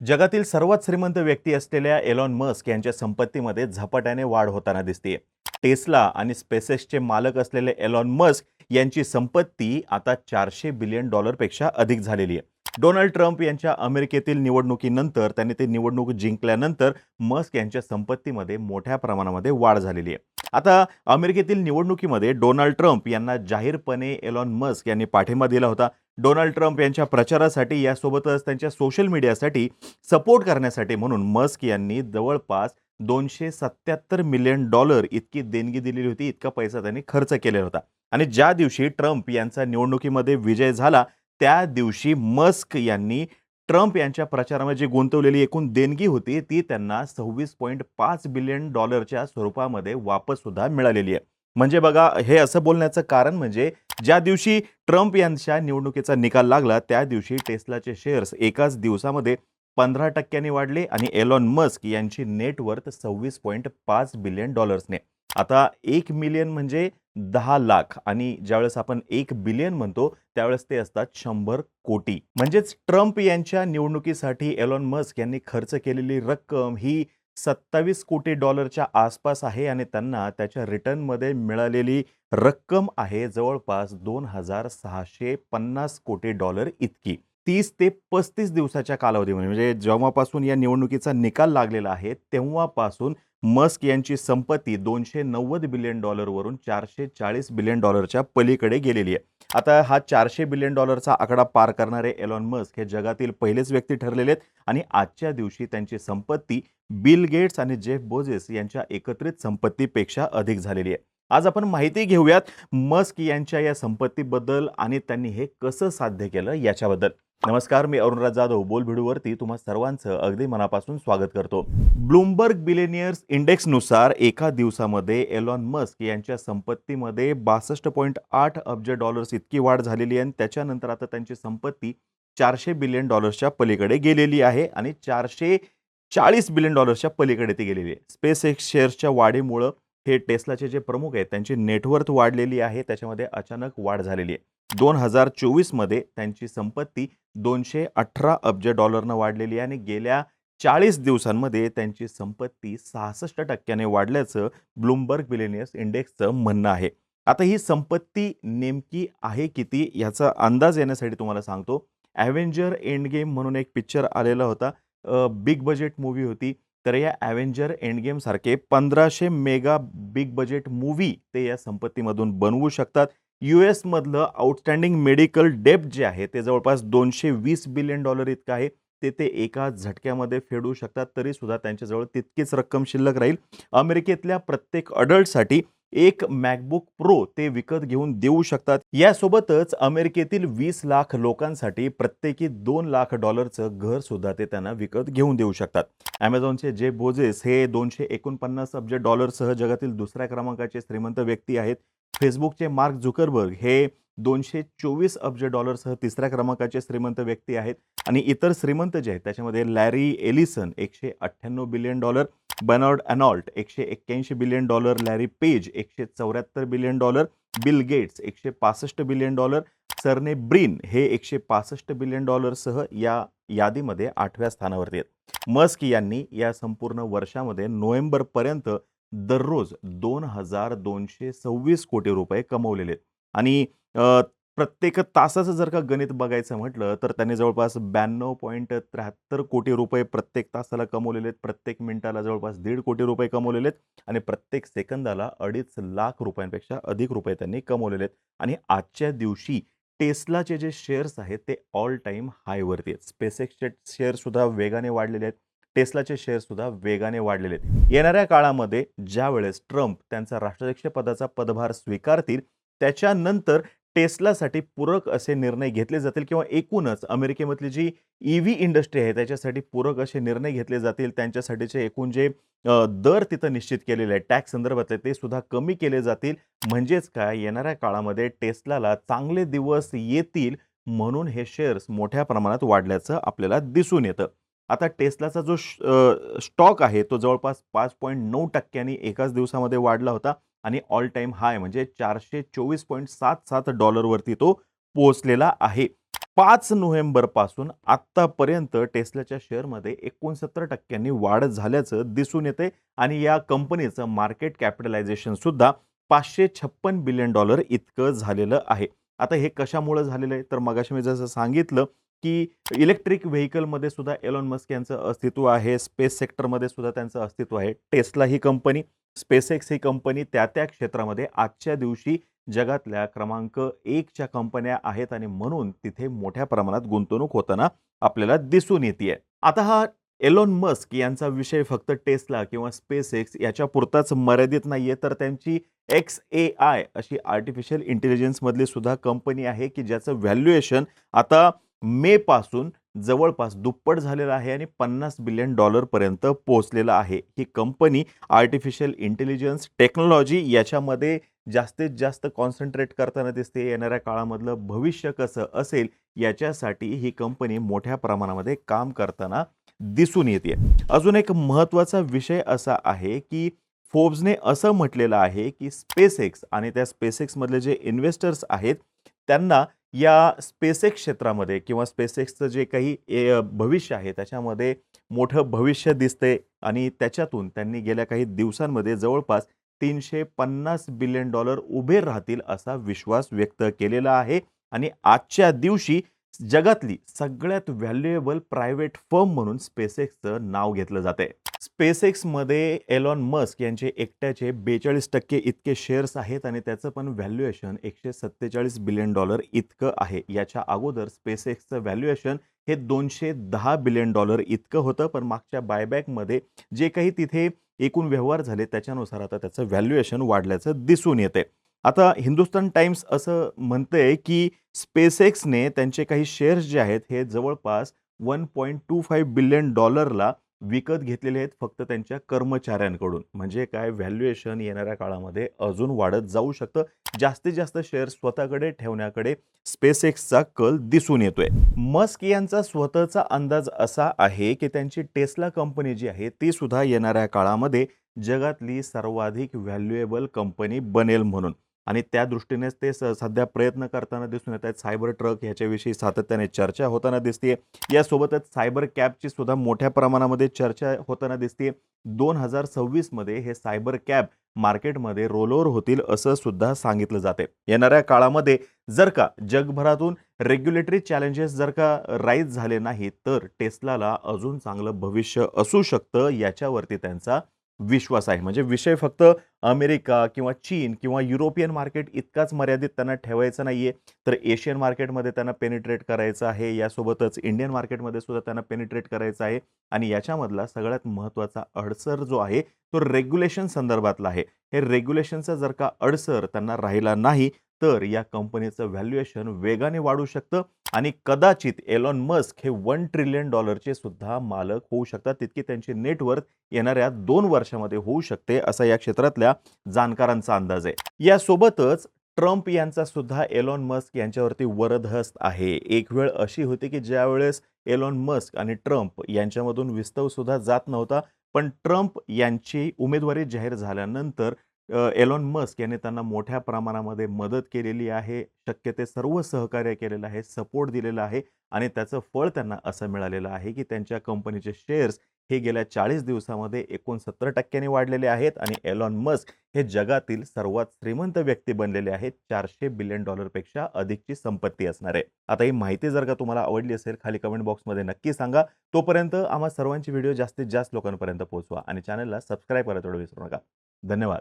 जगातील सर्वात श्रीमंत व्यक्ती असलेल्या एलॉन मस्क यांच्या संपत्तीमध्ये झपाट्याने वाढ होताना दिसते. टेस्ला आणि स्पेसेसचे मालक असलेले एलॉन मस्क यांची संपत्ती आता चारशे बिलियन डॉलरपेक्षा अधिक झालेली आहे. डोनाल्ड ट्रम्प यांच्या अमेरिकेतील निवडणुकीनंतर त्यांनी ते निवडणूक जिंकल्यानंतर मस्क यांच्या संपत्तीमध्ये मोठ्या प्रमाणामध्ये वाढ झालेली आहे. आता अमेरिकेतील निवडणुकीमध्ये डोनाल्ड ट्रम्प यांना जाहीरपणे एलॉन मस्क यांनी पाठिंबा दिला होता. डोनाल्ड ट्रम्प यांच्या प्रचारासाठी यासोबतच त्यांच्या सोशल मीडियासाठी सपोर्ट करण्यासाठी म्हणून मस्क यांनी जवळपास दोनशे सत्याहत्तर मिलियन डॉलर इतकी देणगी दिलेली होती इतका पैसा त्यांनी खर्च केलेला होता. आणि ज्या दिवशी ट्रम्प यांचा निवडणुकीमध्ये विजय झाला त्या दिवशी मस्क यांनी ट्रम्प यांच्या प्रचारामध्ये जी गुंतवलेली एकूण देणगी होती ती त्यांना सव्वीस पॉईंट पाच बिलियन डॉलरच्या स्वरूपामध्ये वापस सुद्धा मिळालेली आहे. म्हणजे बघा हे असं बोलण्याचं कारण म्हणजे ज्या दिवशी ट्रम्प यांच्या निवडणुकीचा निकाल लागला त्या दिवशी टेस्लाचे शेअर्स एकाच दिवसामध्ये पंधरा टक्क्यांनी वाढले आणि एलॉन मस्क यांची नेटवर्थ सव्वीस पॉईंट पाच बिलियन डॉलर्सने. आता एक मिलियन म्हणजे दहा लाख आणि ज्यावेळेस आपण एक बिलियन म्हणतो त्यावेळेस ते असतात शंभर कोटी. म्हणजेच ट्रम्प यांच्या निवडणुकीसाठी एलॉन मस्क यांनी खर्च केलेली रक्कम ही सत्तावीस कोटी डॉलरच्या आसपास आहे आणि त्यांना त्याच्या रिटर्नमध्ये मिळालेली रक्कम आहे जवळपास दोन हजार सहाशे पन्नास कोटी डॉलर इतकी. तीस ते पस्तीस दिवसाच्या कालावधीमध्ये म्हणजे जेव्हापासून या निवडणुकीचा निकाल लागलेला आहे तेव्हापासून मस्क यांची संपत्ती दोनशे नव्वद बिलियन डॉलरवरून चारशे चाळीस बिलियन डॉलरच्या पलीकडे गेलेली आहे. आता हा चारशे बिलियन डॉलरचा आकडा पार करणारे एलॉन मस्क हे जगातील पहिलेच व्यक्ती ठरलेले आहेत आणि आजच्या दिवशी त्यांची संपत्ती बिल गेट्स आणि जेफ बोजेस यांच्या एकत्रित संपत्तीपेक्षा अधिक झालेली आहे. आज आपण माहिती घेऊयात मस्क यांच्या या संपत्तीबद्दल आणि त्यांनी हे कसं साध्य केलं याच्याबद्दल. नमस्कार मी अरुणराज जाधव. बोलभिडूवरती तुम्हा सर्वांचं अगदी मनापासून स्वागत करतो. ब्लूमबर्ग बिलेनियर्स इंडेक्सनुसार एका दिवसामध्ये एलॉन मस्क यांच्या संपत्तीमध्ये बासष्ट पॉईंट आठ अब्ज डॉलर्स इतकी वाढ झालेली आहे आणि त्याच्यानंतर आता त्यांची संपत्ती चारशे बिलियन डॉलर्सच्या पलीकडे गेलेली आहे आणि चारशे चाळीस बिलियन डॉलर्सच्या पलीकडे ती गेलेली आहे. स्पेस एक्स शेअर्सच्या वाढीमुळं हे टेस्लाचे जे प्रमुख आहेत त्यांची नेटवर्थ वाढलेली आहे त्याच्यामध्ये अचानक वाढ झालेली आहे. दोन हजार चोवीसमध्ये त्यांची संपत्ती दोनशे अठरा अब्ज डॉलरनं वाढलेली आहे आणि गेल्या चाळीस दिवसांमध्ये त्यांची संपत्ती सहासष्ट टक्क्याने वाढल्याचं ब्लूमबर्ग बिलेनियर्स इंडेक्सचं म्हणणं आहे. आता ही संपत्ती नेमकी आहे किती याचा अंदाज येण्यासाठी तुम्हाला सांगतो. ॲव्हेंजर एंड गेम म्हणून एक पिक्चर आलेला होता. बिग बजेट मूवी होती. तर या ॲव्हेंजर एंडगेमसारखे पंधराशे मेगा बिग बजेट मूवी ते या संपत्तीमधून बनवू शकतात. यू एसमधलं आउटस्टँडिंग मेडिकल डेप्ट जे आहे ते जवळपास दोनशे वीस बिलियन डॉलर इतकं आहे. ते ते एका झटक्यामध्ये फेडू शकतात तरी सुद्धा त्यांच्याजवळ तितकीच रक्कम शिल्लक राहील. अमेरिकेतल्या प्रत्येक अडल्टसाठी एक मॅकबुक प्रो ते विकत घेऊन देऊ शकतात. यासोबतच अमेरिकेतील वीस लाख लोकांसाठी प्रत्येकी दोन लाख डॉलरचं घर सुद्धा ते त्यांना विकत घेऊन देऊ शकतात. ॲमेझॉनचे जे बोजेस हे दोनशे एकोणपन्नास अब्ज डॉलरसह जगातील दुसऱ्या क्रमांकाचे श्रीमंत व्यक्ती आहेत. फेसबुकचे मार्क झुकरबर्ग हे दोनशे चोवीस अब्ज डॉलरसह तिसऱ्या क्रमांकाचे श्रीमंत व्यक्ती आहेत. आणि इतर श्रीमंत जे आहेत त्याच्यामध्ये लॅरी एलिसन एकशे अठ्ठ्याण्णव बिलियन डॉलर बनॉर्ड अनॉल्ट एकशे एक्क्याऐंशी बिलियन डॉलर लॅरी पेज एकशे चौऱ्याहत्तर बिलियन डॉलर बिल गेट्स एकशे पासष्ट बिलियन डॉलर सरने ब्रिन हे एकशे पासष्ट बिलियन डॉलरसह या यादीमध्ये आठव्या स्थानावरती आहेत. मस्क यांनी या संपूर्ण वर्षामध्ये नोव्हेंबरपर्यंत दररोज दोन हजार दोनशे सव्वीस कोटी रुपये कमवलेले आहेत. आणि प्रत्येक तासाचं जर का गणित बघायचं म्हटलं तर त्यांनी जवळपास ब्याण्णव पॉईंट त्र्याहत्तर कोटी रुपये प्रत्येक तासाला कमवलेले आहेत. प्रत्येक मिनिटाला जवळपास दीड कोटी रुपये कमवलेले आहेत. आणि प्रत्येक सेकंदाला अडीच लाख रुपयांपेक्षा अधिक रुपये त्यांनी कमवलेले आहेत. आणि आजच्या दिवशी टेस्लाचे जे शेअर्स आहेत ते ऑल टाईम हायवरती आहेत. स्पेसेक्सचे शेअरसुद्धा वेगाने वाढलेले आहेत. टेस्लाचे शेअरसुद्धा वेगाने वाढलेले आहेत. येणाऱ्या काळामध्ये ज्यावेळेस ट्रम्प त्यांचा राष्ट्राध्यक्षपदाचा पदभार स्वीकारतील त्याच्यानंतर टेस्लासाठी पूरक असे निर्णय घेतले जातील किंवा एकूणच अमेरिकेमधली जी ई व्ही इंडस्ट्री आहे त्याच्यासाठी पूरक असे निर्णय घेतले जातील त्यांच्यासाठीचे एकूण जे दर तिथं निश्चित केलेले आहे टॅक्स संदर्भातले ते सुद्धा कमी केले जातील. म्हणजेच काय येणाऱ्या काळामध्ये टेस्लाला चांगले दिवस येतील म्हणून हे शेअर्स मोठ्या प्रमाणात वाढल्याचं आपल्याला दिसून येतं. आता टेस्लाचा जो श- स्टॉक आहे तो जवळपास पाच पॉईंट नऊ टक्क्यांनी एकाच दिवसामध्ये वाढला होता. आणि ऑल टाईम हाय म्हणजे चारशे चोवीस पॉईंट सात सात डॉलरवरती तो पोहोचलेला आहे. पाच नोव्हेंबरपासून आत्तापर्यंत टेस्लाच्या शेअरमध्ये एकोणसत्तर टक्क्यांनी वाढ झाल्याचं दिसून येते आणि या कंपनीचं मार्केट कॅपिटलायझेशनसुद्धा पाचशे छप्पन बिलियन डॉलर इतकं झालेलं आहे. आता हे कशामुळं झालेलं आहे? तर मगाशी मी जसं सांगितलं की इलेक्ट्रिक व्हेकलमध्ये सुद्धा एलॉन मस्क यांचं अस्तित्व आहे स्पेस सेक्टरमध्ये सुद्धा त्यांचं अस्तित्व आहे. टेस्ला ही कंपनी स्पेसएक्स ही कंपनी त्या त्या क्षेत्रामध्ये आजच्या दिवशी जगातल्या क्रमांक एकच्या कंपन्या आहेत आणि म्हणून तिथे मोठ्या प्रमाणात गुंतवणूक होताना आपल्याला दिसून येते आता हा एलॉन मस्क यांचा विषय फक्त टेस्ला किंवा स्पेस एक्स याच्या पुरताच मर्यादित नाहीये तर त्यांची एक्स ए आय अशी आर्टिफिशियल इंटेलिजन्समधली सुद्धा कंपनी आहे की ज्याचं व्हॅल्युएशन आता मे पासून जवळपास दुप्पट झालेलं आहे आणि पन्नास बिलियन डॉलरपर्यंत पोहोचलेलं आहे. ही कंपनी आर्टिफिशियल इंटेलिजन्स टेक्नॉलॉजी याच्यामध्ये जास्तीत जास्त कॉन्सन्ट्रेट करताना दिसते. येणाऱ्या काळामधलं भविष्य कसं असेल याच्यासाठी ही कंपनी मोठ्या प्रमाणामध्ये काम करताना दिसून येते. अजून एक महत्त्वाचा विषय असा आहे की फोर्ब्सने असं म्हटलेलं आहे की स्पेसएक्स आणि त्या स्पेसएक्समधले जे इन्व्हेस्टर्स आहेत त्यांना या स्पेसएक्स क्षेत्रामध्ये किंवा स्पेसएक्सचं जे काही ए- भविष्य आहे त्याच्यामध्ये मोठं भविष्य दिसते आणि त्याच्यातून त्यांनी गेल्या काही दिवसांमध्ये जवळपास तीनशे पन्नास बिलियन डॉलर उभे राहतील असा विश्वास व्यक्त केलेला आहे. आणि आजच्या दिवशी जगातली सगळ्यात व्हॅल्युएबल प्रायव्हेट फर्म म्हणून स्पेसएक्सचं नाव घेतलं जाते स्पेसएक्समध्ये एलॉन मस्क यांचे एकट्याचे बेचाळीस टक्के इतके शेअर्स आहेत आणि त्याचं पण व्हॅल्युएशन एकशे सत्तेचाळीस बिलियन डॉलर इतकं आहे. याच्या अगोदर स्पेसएक्सचं व्हॅल्युएशन हे दोनशे दहा बिलियन डॉलर इतकं होतं पण मागच्या बायबॅकमध्ये जे काही तिथे एकूण व्यवहार झाले त्याच्यानुसार आता त्याचं व्हॅल्युएशन वाढल्याचं दिसून येते आता हिंदुस्तान टाइम्स असं म्हणतंय की स्पेसएक्सने त्यांचे काही शेअर्स जे आहेत हे जवळपास one point two five billion डॉलरला विकत घेतलेले आहेत फक्त त्यांच्या कर्मचाऱ्यांकडून. म्हणजे काय? व्हॅल्युएशन येणाऱ्या काळामध्ये अजून वाढत जाऊ शकतं. जास्तीत जास्त शेअर स्वतःकडे ठेवण्याकडे स्पेसएक्सचा कल दिसून येतोय. मस्क यांचा स्वतःचा अंदाज असा आहे की त्यांची टेस्ला कंपनी जी आहे ती सुद्धा येणाऱ्या काळामध्ये जगातली सर्वाधिक व्हॅल्युएबल कंपनी बनेल म्हणून. आणि त्या दृष्टीनेच ते स- सध्या प्रयत्न करताना दिसून येत आहेत. सायबर ट्रक ह्याच्याविषयी सातत्याने चर्चा होताना दिसते यासोबतच सायबर कॅबची सुद्धा मोठ्या प्रमाणामध्ये चर्चा होताना दिसते दोन हजार सव्वीसमध्ये हे सायबर कॅब मार्केटमध्ये रोलओव्हर होतील असं सुद्धा सांगितलं जाते येणाऱ्या काळामध्ये जर का जगभरातून रेग्युलेटरी चॅलेंजेस जर का राईज झाले नाही तर टेस्लाला अजून चांगलं भविष्य असू शकतं याच्यावरती त्यांचा विश्वास आहे. म्हणजे विषय फक्त अमेरिका किंवा चीन किंवा युरोपियन मार्केट इतकाच मर्यादित त्यांना ठेवायचं नाहीये. तर एशियन मार्केटमध्ये त्यांना पेनिट्रेट करायचं आहे. यासोबतच इंडियन मार्केटमध्ये सुद्धा त्यांना पेनिट्रेट करायचं आहे. आणि याच्यामधला सगळ्यात महत्त्वाचा अडसर जो आहे तो रेग्युलेशन संदर्भातला आहे. हे रेग्युलेशनचा जर का अडसर त्यांना राहिला नाही तर या कंपनीचं व्हॅल्युएशन वेगाने वाढू शकतं आणि कदाचित एलॉन मस्क हे वन ट्रिलियन डॉलरचे सुद्धा मालक होऊ शकतात. तितकी त्यांची नेटवर्थ येणाऱ्या दोन वर्षामध्ये होऊ शकते असा या क्षेत्रातल्या जाणकारांचा अंदाज आहे. यासोबतच ट्रम्प यांचा सुद्धा एलॉन मस्क यांच्यावरती वरदहस्त आहे. एक वेळ अशी होती की ज्यावेळेस एलॉन मस्क आणि ट्रम्प यांच्यामधून विस्तव सुद्धा जात नव्हता पण ट्रम्प यांची उमेदवारी जाहीर झाल्यानंतर एलॉन मस्क यांनी त्यांना मोठ्या प्रमाणामध्ये मदत केलेली आहे शक्य ते सर्व सहकार्य केलेलं आहे सपोर्ट दिलेला आहे आणि त्याचं फळ त्यांना असं मिळालेलं आहे की त्यांच्या कंपनीचे शेअर्स हे गेल्या चाळीस दिवसामध्ये एकोणसत्तर टक्क्यांनी वाढलेले आहेत आणि एलॉन मस्क हे जगातील सर्वात श्रीमंत व्यक्ती बनलेले आहेत चारशे बिलियन डॉलरपेक्षा अधिकची संपत्ती असणार. आहे आता ही माहिती जर का तुम्हाला आवडली असेल खाली कमेंट बॉक्समध्ये नक्की सांगा. तोपर्यंत आम्हा सर्वांची व्हिडिओ जास्तीत जास्त लोकांपर्यंत पोहोचवा आणि चॅनलला सबस्क्राईब करायला थोडं विसरू नका. धन्यवाद.